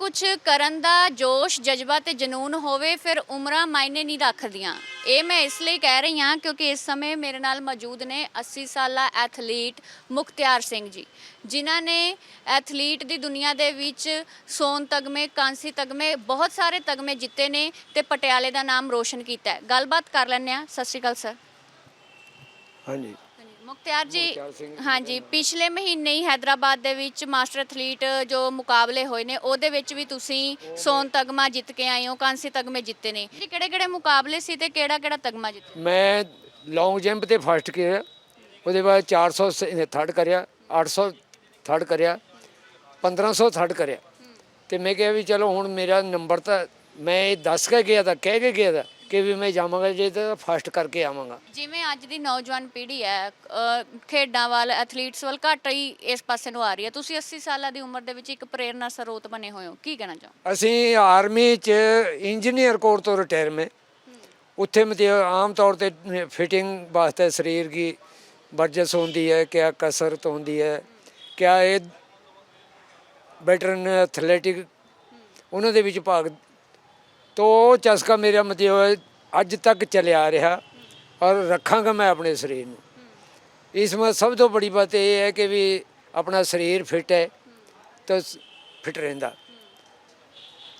ਕੁਝ ਕਰਨ ਦਾ ਜੋਸ਼, ਜਜ਼ਬਾ ਤੇ ਜਨੂਨ ਹੋਵੇ, ਫਿਰ ਉਮਰਾਂ ਮਾਇਨੇ ਨਹੀਂ ਰੱਖਦੀਆਂ। ਇਹ ਮੈਂ ਇਸ ਲਈ ਕਹਿ ਰਹੀ ਹਾਂ ਕਿਉਂਕਿ ਇਸ ਸਮੇਂ ਮੇਰੇ ਨਾਲ ਮੌਜੂਦ ਨੇ 80 ਸਾਲਾ ਐਥਲੀਟ ਮੁਖਤਿਆਰ ਸਿੰਘ ਜੀ, ਜਿਨ੍ਹਾਂ ਨੇ ਐਥਲੀਟ ਦੀ ਦੁਨੀਆ ਦੇ ਵਿੱਚ ਸੋਨ ਤਗਮੇ, ਕਾਂਸੀ ਤਗਮੇ, ਬਹੁਤ ਸਾਰੇ ਤਗਮੇ ਜਿੱਤੇ ਨੇ ਤੇ ਪਟਿਆਲੇ ਦਾ ਨਾਮ ਰੋਸ਼ਨ ਕੀਤਾ ਹੈ। ਗੱਲਬਾਤ ਕਰ ਲੈਂਦੇ ਆ ਸਤਿ ਸ਼੍ਰੀ ਅਕਾਲ, ਸਰ। ਹਾਂਜੀ। ਮੁਖਤਿਆਰ ਜੀ ਮੁਖਤਿਆਰ ਸਿੰਘ ਜੀ ਹਾਂਜੀ ਪਿਛਲੇ ਮਹੀਨੇ ਹੀ ਹੈਦਰਾਬਾਦ ਦੇ ਵਿੱਚ ਮਾਸਟਰ ਐਥਲੀਟ ਜੋ ਮੁਕਾਬਲੇ ਹੋਏ ਨੇ ਉਹਦੇ ਵਿੱਚ ਵੀ ਤੁਸੀਂ ਸੋਨ ਤਗਮਾ ਜਿੱਤ ਕੇ ਆਏ ਹੋ ਕਾਂਸੀ ਤਗਮੇ ਜਿੱਤੇ ਨੇ। ਜੀ ਕਿਹੜੇ ਕਿਹੜੇ ਮੁਕਾਬਲੇ ਸੀ ਤੇ ਕਿਹੜਾ ਕਿਹੜਾ ਤਗਮਾ ਜਿੱਤੇ? ਮੈਂ ਲੌਂਗ ਜੰਪ ਤੇ ਫਸਟ ਕਰਿਆ ਉਹਦੇ ਬਾਅਦ 400 ਥਰਡ ਕਰਿਆ 800 ਥਰਡ ਕਰਿਆ 1500 ਥਰਡ ਕਰਿਆ। ਤੇ ਮੈਂ ਕਿਹਾ ਵੀ ਚਲੋ ਹੁਣ ਮੇਰਾ ਨੰਬਰ ਤਾਂ ਮੈਂ ਇਹ ਦੱਸ ਕੇ ਗਿਆ ਤਾਂ ਕਹਿ ਕੇ ਗਿਆ ਤਾਂ ਕਿ ਵੀ ਮੈਂ ਜਾਵਾਂਗਾ ਜੇ ਤਾਂ ਫਸਟ ਕਰਕੇ ਆਵਾਂਗਾ। ਜਿਵੇਂ ਅੱਜ ਦੀ ਨੌਜਵਾਨ ਪੀੜ੍ਹੀ ਹੈ ਅ, ਖੇਡਾਂ ਵੱਲ ਐਥਲੀਟਸ ਵੱਲ ਘੱਟ ਹੀ ਇਸ ਪਾਸੇ ਨੂੰ ਆ ਰਹੀ ਹੈ। ਤੁਸੀਂ 80 ਸਾਲਾਂ ਦੀ ਉਮਰ ਦੇ ਵਿੱਚ ਇੱਕ ਪ੍ਰੇਰਨਾ ਸਰੋਤ ਬਣੇ ਹੋਏ ਹੋ। ਕੀ ਕਹਿਣਾ ਚਾਹੋ ਅਸੀਂ ਆਰਮੀ ਚ ਇੰਜੀਨੀਅਰ ਕੋਰ ਤੋਂ ਰਿਟਾਇਰ ਮੈਂ। ਉੱਥੇ ਮਤਲਬ ਆਮ ਤੌਰ ਤੇ ਫਿਟਿੰਗ ਵਾਸਤੇ ਸਰੀਰ ਦੀ ਵਰਜਸ ਹੁੰਦੀ ਹੈ ਕਿਆ ਕਸਰਤ ਹੁੰਦੀ ਹੈ ਕਿਆ ਇਹ ਵੈਟਰਨ ਐਥਲੈਟਿਕ ਉਹਨਾਂ ਦੇ ਵਿੱਚ ਭਾਗ ਤੋ ਉਹ ਚਸਕਾ ਮੇਰਾ ਮਤਲਬ ਅੱਜ ਤੱਕ ਚੱਲਿਆ ਰਿਹਾ ਔਰ ਰੱਖਾਂਗਾ ਮੈਂ ਆਪਣੇ ਸਰੀਰ ਨੂੰ। ਇਸ ਵਿੱਚ ਸਭ ਤੋਂ ਬੜੀ ਬਾਤ ਇਹ ਹੈ ਕਿ ਵੀ ਆਪਣਾ ਸਰੀਰ ਫਿਟ ਹੈ ਤਾਂ ਫਿਟ ਰਹਿੰਦਾ।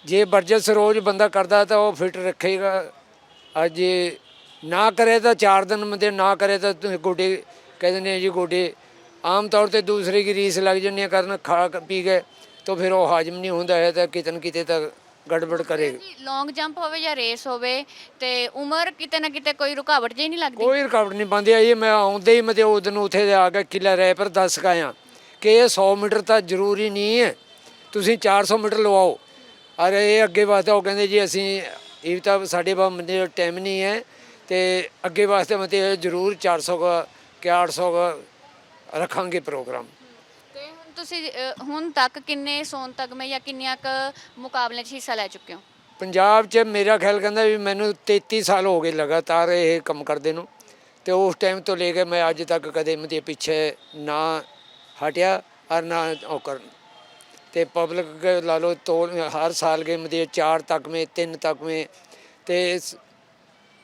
ਜੇ ਵਰਜਸ ਰੋਜ਼ ਬੰਦਾ ਕਰਦਾ ਤਾਂ ਉਹ ਫਿਟ ਰੱਖੇਗਾ। ਅੱਜ ਨਾ ਕਰੇ ਤਾਂ 4 ਦਿਨ ਮਤੇ ਨਾ ਕਰੇ ਤਾਂ ਤੁਸੀਂ ਗੋਡੇ ਕਹਿੰਦੇ ਨੇ ਜੀ ਗੋਡੇ ਆਮ ਤੌਰ ਤੇ ਦੂਸਰੇ ਕੀ ਰੀਸ ਲੱਗ ਜਾਂਦੀ ਹੈ ਕਰਨ, ਖਾ ਪੀ ਗਏ ਤਾਂ ਫਿਰ ਉਹ ਹਾਜ਼ਮ ਨਹੀਂ ਹੁੰਦਾ ਹੈ ਤਾਂ ਕਿਤੇ ਨਾ ਕਿਤੇ ਤਾਂ ਗੜਬੜ ਕਰੇਗਾ ਜੀ ਲੌਂਗ ਜੰਪ ਹੋਵੇ ਜਾਂ ਰੇਸ ਹੋਵੇ ਤੇ ਉਮਰ ਕਿਤੇ ਨਾ ਕਿਤੇ ਕੋਈ ਰੁਕਾਵਟ ਜਿਹੀ ਨਹੀਂ ਲੱਗਦੀ। ਕੋਈ ਰੁਕਾਵਟ ਨਹੀਂ ਬੰਦੀ ਆਈ ਮੈਂ ਆਉਂਦੇ ਹੀ ਮਤੇ ਉਹ ਦਿਨ ਉੱਥੇ ਆ ਕੇ ਕਿਲਾ ਰਹਿ ਪਰ ਦੱਸ ਕੇ ਆਇਆ ਕਿ ਇਹ 100 ਮੀਟਰ ਤਾਂ ਜ਼ਰੂਰੀ ਨਹੀਂ ਹੈ। ਤੁਸੀਂ 400 ਮੀਟਰ ਲਵਾਓ। ਅਰੇ ਇਹ ਅੱਗੇ ਵਾਸਤੇ ਉਹ ਕਹਿੰਦੇ ਜੀ ਅਸੀਂ ਇਹ ਤਾਂ ਸਾਡੇ ਪਾ ਮਤੇ ਟਾਈਮ ਨਹੀਂ ਹੈ ਤੇ ਅੱਗੇ ਵਾਸਤੇ ਮਤੇ ਜ਼ਰੂਰ 400 ਦਾ ਕਿ 800 ਦਾ ਰੱਖਾਂਗੇ ਪ੍ਰੋਗਰਾਮ ਤੇ ਤੁਸੀਂ ਅ, ਹੁਣ ਤੱਕ ਕਿੰਨੇ ਸੋਨ ਤਗਮੇ ਜਾਂ ਕਿੰਨੀਆਂ ਕ ਮੁਕਾਬਲਿਆਂ 'ਚ ਹਿੱਸਾ ਲੈ ਚੁੱਕੇ ਹੋ? ਪੰਜਾਬ 'ਚ ਮੇਰਾ ਖਿਆਲ ਕਹਿੰਦਾ ਵੀ ਮੈਨੂੰ 33 ਸਾਲ ਹੋ ਗਏ ਲਗਾਤਾਰ ਇਹ ਕੰਮ ਕਰਦੇ ਨੂੰ। ਤੇ ਉਸ ਟਾਈਮ ਤੋਂ ਲੈ ਕੇ ਮੈਂ ਅੱਜ ਤੱਕ ਕਦੇ ਮਤੇ ਪਿੱਛੇ ਨਾ ਹਟਿਆ ਔਰ ਨਾ ਉਹ ਕਰਨ। ਤੇ ਪਬਲਿਕ ਲਾ ਲਓ ਤੋਲ ਹਰ ਸਾਲ ਕੇ ਮਤੇ 4 ਤੱਕ ਮੇ 3 ਤੱਕ ਤੇ ਇਸ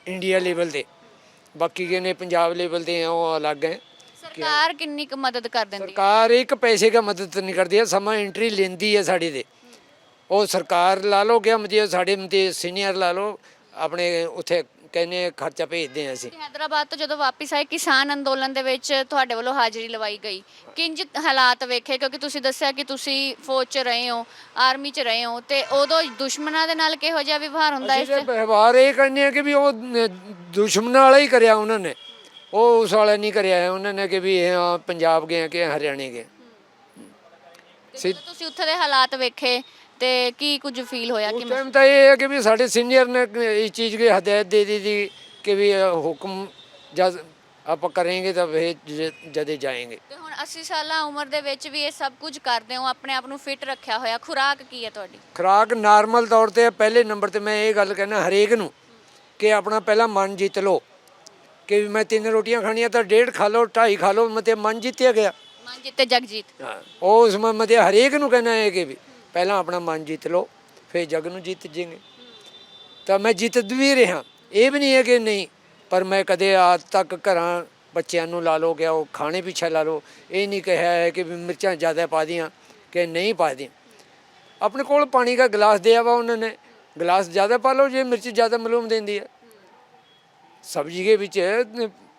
ਇੰਡੀਆ ਲੈਵਲ ਦੇ। ਬਾਕੀ ਕੇ ਨੇ ਪੰਜਾਬ ਲੈਵਲ ਦੇ ਆ ਉਹ ਅਲੱਗ ਹੈ। ਸਰਕਾਰ ਕਿੰਨੀ ਕੁ ਮਦਦ ਕਰ ਦਿੰਦੀ ਹੈ? ਸਰਕਾਰ ਇੱਕ ਪੈਸੇ ਦਾ ਮਦਦ ਨਹੀਂ ਕਰਦੀ ਹੈ ਸਮਾਂ ਐਂਟਰੀ ਲੈਂਦੀ ਹੈ ਸਾਡੀ ਦੇ ਉਹ ਸਰਕਾਰ ਲਾ ਲਓ ਕਿ ਮਤਲਬ ਸਾਡੇ ਮਤੇ ਸੀਨੀਅਰ ਲਾ ਲਓ ਆਪਣੇ ਉੱਥੇ ਕਹਿੰਦੇ ਖਰਚਾ ਭੇਜਦੇ ਹਾਂ ਅਸੀਂ। ਹੈਦਰਾਬਾਦ ਤੋਂ ਜਦੋਂ ਵਾਪਸ ਆਏ ਕਿਸਾਨ ਅੰਦੋਲਨ ਦੇ ਵਿੱਚ ਤੁਹਾਡੇ ਵੱਲੋਂ ਹਾਜ਼ਰੀ ਲਵਾਈ ਗਈ। ਕਿੰਜ ਹਾਲਾਤ ਵੇਖੇ? ਕਿਉਂਕਿ ਤੁਸੀਂ ਦੱਸਿਆ ਕਿ ਤੁਸੀਂ ਫੌਜ 'ਚ ਰਹੇ ਹੋ ਆਰਮੀ 'ਚ ਰਹੇ ਹੋ ਤੇ ਉਦੋਂ ਦੁਸ਼ਮਣਾਂ ਦੇ ਨਾਲ ਕਿਹੋ ਜਿਹਾ ਵਿਵਹਾਰ ਹੁੰਦਾ ਅਸੀਂ ਇਸ ਵਿਵਹਾਰ ਇਹ ਕਰਨੇ ਆ ਕਿ ਵੀ ਉਹ ਦੁਸ਼ਮਣ ਵਾਲਾ ਹੀ ਕਰਿਆ ਉਹਨਾਂ ਨੇ। ਉਹ ਉਸ ਵਾਲੇ ਨਹੀਂ ਕਰਿਆ ਉਹਨਾਂ ਨੇ ਕਿ ਵੀ ਪੰਜਾਬ ਗਏ ਕਿ ਹਰਿਆਣੇ ਗਏ। ਤੁਸੀਂ ਉੱਥੇ ਦੇ ਹਾਲਾਤ ਵੇਖੇ ਤੇ ਕੀ ਕੁਝ ਫੀਲ ਹੋਇਆ ਕਿ ਉਸ ਤਾਂ ਇਹ ਹੈ ਕਿ ਵੀ ਸਾਡੇ ਸੀਨੀਅਰ ਨੇ ਇਸ ਚੀਜ਼ ਦੀ ਹਦਾਇਤ ਦੇ ਦਿੱਤੀ ਕਿ ਵੀ ਹੁਕਮ ਜਦ ਆਪਾਂ ਕਰਾਂਗੇ ਤਾਂ ਇਹ ਜਦੇ ਜਾਏਂਗੇ। ਤੇ ਹੁਣ 80 ਸਾਲਾਂ ਉਮਰ ਦੇ ਵਿੱਚ ਵੀ ਇਹ ਸਭ ਕੁਝ ਕਰਦੇ ਹੋ ਆਪਣੇ ਆਪ ਨੂੰ ਫਿਟ ਰੱਖਿਆ ਹੋਇਆ। ਖੁਰਾਕ ਕੀ ਹੈ ਤੁਹਾਡੀ? ਖੁਰਾਕ ਨਾਰਮਲ ਤੌਰ ਤੇ ਪਹਿਲੇ ਨੰਬਰ ਤੇ ਮੈਂ ਇਹ ਗੱਲ ਕਹਿਣਾ ਹਰੇਕ ਨੂੰ ਕਿ ਆਪਣਾ ਪਹਿਲਾਂ ਮਨ ਜਿੱਤ ਲਓ। ਕਿ ਵੀ ਮੈਂ ਤਿੰਨ ਰੋਟੀਆਂ ਖਾਣੀਆਂ ਤਾਂ ਡੇਢ ਖਾ ਲਓ ਢਾਈ ਖਾ ਲਓ ਮਤੇ ਮਨ ਜਿੱਤਿਆ ਗਿਆ। ਮਨ ਜਿੱਤੇ ਜਗਜੀਤ। ਹਾਂ, ਉਹ ਉਸ ਮ- ਮਤੇ ਹਰੇਕ ਨੂੰ ਕਹਿਣਾ ਹੈ ਕਿ ਵੀ ਪਹਿਲਾਂ ਆਪਣਾ ਮਨ ਜਿੱਤ ਲਓ ਫਿਰ ਜਗ ਨੂੰ ਜਿੱਤ ਜੇਗੇ ਤਾਂ ਮੈਂ ਜਿੱਤ ਵੀ ਰਿਹਾ। ਇਹ ਵੀ ਨਹੀਂ ਹੈ ਕਿ ਨਹੀਂ ਪਰ ਮੈਂ ਕਦੇ ਆਜ ਤੱਕ ਘਰਾਂ ਬੱਚਿਆਂ ਨੂੰ ਲਾ ਲਓ ਗਿਆ ਉਹ ਖਾਣੇ ਪਿੱਛੇ ਲਾ ਲਓ। ਇਹ ਨਹੀਂ ਕਿਹਾ ਹੈ ਕਿ ਵੀ ਮਿਰਚਾਂ ਜ਼ਿਆਦਾ ਪਾ ਦੀਆਂ ਕਿ ਨਹੀਂ ਪਾ ਦੀਆਂ। ਆਪਣੇ ਕੋਲ ਪਾਣੀ ਦਾ ਗਲਾਸ ਦਿਆ ਵਾ ਉਹਨਾਂ ਨੇ। ਗਲਾਸ ਜ਼ਿਆਦਾ ਪਾ ਲਓ ਜੇ ਮਿਰਚ ਜ਼ਿਆਦਾ ਮਲੂਮ ਦਿੰਦੀ ਹੈ। ਸਬਜ਼ੀ ਦੇ ਵਿੱਚ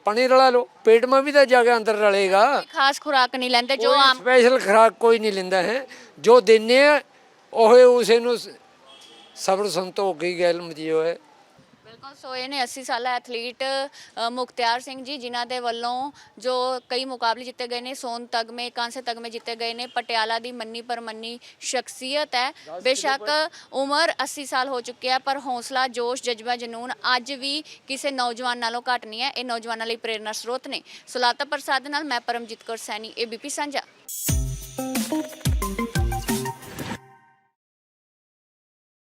ਪਾਣੀ ਰਲਾ ਲਓ। ਪੇਟ ਮਾ ਵੀ ਤਾਂ ਜਾ ਕੇ ਅੰਦਰ ਰਲੇਗਾ। ਖਾਸ ਖੁਰਾਕ ਨਹੀਂ ਲੈਂਦੇ ਜੋ ਕੋਈ ਆਮ ਸਪੈਸ਼ਲ ਖੁਰਾਕ ਕੋਈ ਨਹੀਂ ਲੈਂਦਾ ਹੈ। ਜੋ ਦਿੰਨੇ ਆ ਉਹ ਉਸੇ ਨੂੰ ਸਬਰ ਸੰਤੋਖ ਹੀ ਗੱਲ ਮਤੀਓ ਹੈ ਬਿਲਕੁਲ ਸੋ ਇਹ ਨੇ 80 ਸਾਲਾ ਐਥਲੀਟ ਅ, ਮੁਖਤਿਆਰ ਸਿੰਘ ਜੀ ਜਿਨ੍ਹਾਂ ਦੇ ਵੱਲੋਂ ਜੋ ਕਈ ਮੁਕਾਬਲੇ ਜਿੱਤੇ ਗਏ ਨੇ ਸੋਨ ਤਗਮੇ ਕਾਂਸੇ ਤਗਮੇ ਜਿੱਤੇ ਗਏ ਨੇ ਪਟਿਆਲਾ ਦੀ ਮੰਨੀ ਪਰਮੰਨੀ ਸ਼ਖਸੀਅਤ ਹੈ। ਬੇਸ਼ੱਕ ਉਮਰ 80 ਸਾਲ ਹੋ ਚੁੱਕੀ ਹੈ ਪਰ ਹੌਸਲਾ ਜੋਸ਼ ਜਜ਼ਬਾ ਜਨੂਨ ਅੱਜ ਵੀ ਕਿਸੇ ਨੌਜਵਾਨ ਨਾਲੋਂ ਘੱਟ ਨਹੀਂ ਹੈ। ਇਹ ਨੌਜਵਾਨਾਂ ਲਈ ਪ੍ਰੇਰਨਾ ਸਰੋਤ ਨੇ। ਸੁਲਾਤਾ ਪ੍ਰਸਾਦ ਨਾਲ ਮੈਂ ਪਰਮਜੀਤ ਕੌਰ ਸੈਣੀ ਏਬੀਪੀ ਸਾਂਝਾ।